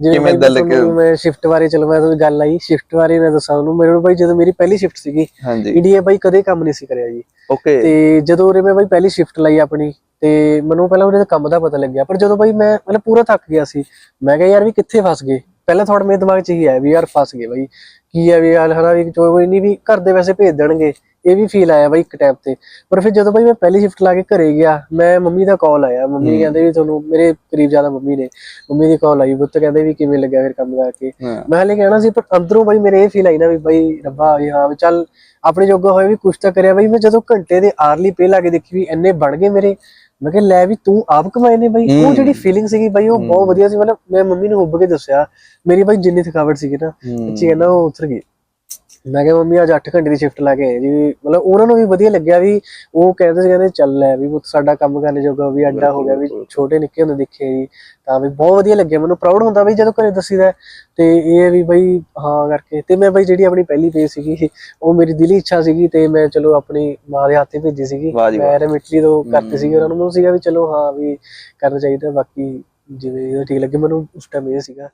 ਜਿਵੇਂ ਕਿਵੇਂ ਦਿਲ ਤੁਹਾਨੂੰ- ਮੈਂ ਸ਼ਿਫਟ ਬਾਰੇ ਚਲੋ ਮੈਂ ਤੁਹਾਨੂੰ ਗੱਲ ਆਈ ਸ਼ਿਫਟ ਬਾਰੇ ਮੈਂ ਦੱਸਾਂ ਉਹਨੂੰ ਮੇਰੇ ਬਾਈ ਜਦੋਂ ਮੇਰੀ ਪਹਿਲੀ ਸ਼ਿਫਟ ਸੀਗੀ ਇੰਡੀਆ ਬਾਈ ਕਦੇ ਕੰਮ ਨਹੀਂ ਸੀ ਕਰਿਆ ਜੀ। ਓਕੇ ਤੇ ਜਦੋਂ ਉਰੇ ਮੈਂ ਬਾਈ ਪਹਿਲੀ ਸ਼ਿਫਟ ਲਈ ਆਪਣੀ ਤੇ ਮੈਨੂੰ ਪਹਿਲਾਂ ਉਹਦੇ ਕੰਮ ਦਾ ਪਤਾ ਲੱਗਿਆ। ਪਰ ਜਦੋਂ ਬਾਈ ਮੈਂ ਮਤਲਬ ਪੂਰਾ ਥੱਕ ਗਿਆ ਸੀ ਮੈਂ ਕਿਹਾ ਯਾਰ ਵੀ ਕਿੱਥੇ ਫਸ ਗਏ? ਪਹਿਲਾਂ ਥੋੜਾ ਮੇਰੇ ਦਿਮਾਗ 'ਚ ਹੀ ਆਇਆ ਵੀ ਯਾਰ ਫਸ ਗਏ ਬਾਈ ਕੀ ਹੈ ਵੀ ਯਾਰ ਹਨਾ ਵੀ ਕੋਈ ਨਹੀਂ ਵੀ ਘਰ ਦੇ ਵੈਸੇ ਭੇਜ ਦੇਣਗੇ। ਇਹ ਵੀ ਫੀਲ ਆਇਆ ਬਾਈ ਇੱਕ ਟਾਈਮ ਤੇ। ਪਰ ਫਿਰ ਜਦੋਂ ਬਾਈ ਮੈਂ ਪਹਿਲੀ ਸ਼ਿਫਟ ਲਾ ਕੇ ਘਰੇ ਗਿਆ ਮੈਂ ਮੰਮੀ ਦਾ ਕਾਲ ਆਇਆ। ਮੰਮੀ। ਕਹਿੰਦੇ ਵੀ ਤੁਹਾਨੂੰ ਮੇਰੇ ਕਰੀਬ ਜ਼ਿਆਦਾ ਮੰਮੀ ਨੇ। ਮੰਮੀ ਦੀ ਕਾਲ ਆਈ ਬੁੱਤ ਕਹਿੰਦੇ ਵੀ ਕਿਵੇਂ ਲੱਗਿਆ ਫਿਰ ਕੰਮ ਕਰਕੇ। ਮੈਂ ਹਲੇ ਕਹਿਣਾ ਸੀ ਪਰ ਅੰਦਰੋਂ ਬਾਈ ਮੇਰੇ ਇਹ ਫੀਲ ਆਈ ਨਾ ਵੀ ਬਾਈ ਰੱਬਾ ਵੀ ਹਾਂ ਵੀ ਚੱਲ ਆਪਣੇ ਜੋਗਾ ਹੋਇਆ ਵੀ ਕੁਛ ਤਾਂ ਕਰਿਆ। ਬਾਈ ਮੈਂ ਜਦੋਂ ਘੰਟੇ ਦੇ ਆਰਲੀ ਪੇ ਲਾ ਕੇ ਦੇਖੀ ਵੀ ਇੰਨੇ ਬਣ ਗਏ ਮੇਰੇ ਮੈਂ ਕਿਹਾ ਲੈ ਵੀ ਤੂੰ ਆਪ ਕਮਾਏ ਨੇ ਬਾਈ। ਉਹ। ਜਿਹੜੀ ਫੀਲਿੰਗ ਸੀਗੀ ਬਾਈ ਉਹ ਬਹੁਤ ਵਧੀਆ ਸੀ। ਮਤਲਬ ਮੈਂ ਮੰਮੀ ਨੂੰ ਹੁੱਬ ਕੇ ਦੱਸਿਆ ਮੇਰੀ ਬਾਈ ਜਿੰਨੀ ਥਕਾਵਟ ਸੀਗੀ ਨਾ ਕਹਿੰਦਾ ਉਹ ਉਤਰ ਗਈ। ਮੈਂ ਕਿਹਾ ਮੰਮੀ ਅੱਜ 8 ਘੰਟੇ ਦੀ ਸ਼ਿਫਟ ਲਾ ਕੇ ਆਏ ਜੀ ਵੀ ਮਤਲਬ ਉਹਨਾਂ ਨੂੰ ਵੀ ਵਧੀਆ ਲੱਗਿਆ ਵੀ ਉਹ ਕਹਿੰਦੇ ਸੀ ਕਹਿੰਦੇ ਚੱਲ ਲੈ ਵੀ ਪੁੱਤ ਸਾਡਾ ਕੰਮ ਕਰਨ ਜੋਗਾ ਵੀ ਅੱਡਾ ਹੋ ਗਿਆ ਵੀ। ਛੋਟੇ ਨਿੱਕੇ ਹੁੰਦੇ ਦੇਖੇ ਜੀ ਤਾਂ ਵੀ ਬਹੁਤ ਵਧੀਆ ਲੱਗਿਆ ਮੈਨੂੰ ਪ੍ਰਾਊਡ ਹੁੰਦਾ ਬਈ ਜਦੋਂ ਘਰੇ ਦੱਸੀਦਾ। ਤੇ ਇਹ ਵੀ ਬਈ ਹਾਂ ਕਰਕੇ ਤੇ ਮੈਂ ਬਈ ਜਿਹੜੀ ਆਪਣੀ ਪਹਿਲੀ ਪੇ ਸੀਗੀ ਉਹ ਮੇਰੀ ਦਿਲੀ ਇੱਛਾ ਸੀਗੀ ਤੇ ਮੈਂ ਚਲੋ ਆਪਣੀ ਮਾਂ ਦੇ ਹੱਥੇ ਭੇਜੀ ਸੀਗੀ। ਮੈਂ ਰੈਮਿਟਲੀ ਤੋਂ ਕਰਤੀ ਸੀਗੀ। ਉਹਨਾਂ ਨੂੰ ਮੈਨੂੰ ਸੀਗਾ ਵੀ ਚਲੋ ਹਾਂ ਵੀ ਕਰਨਾ ਚਾਹੀਦਾ ਬਾਕੀ ਜਿਵੇਂ ਠੀਕ ਲੱਗੇ ਮੈਨੂੰ ਉਸ ਟਾਈਮ ਇਹ ਸੀਗਾ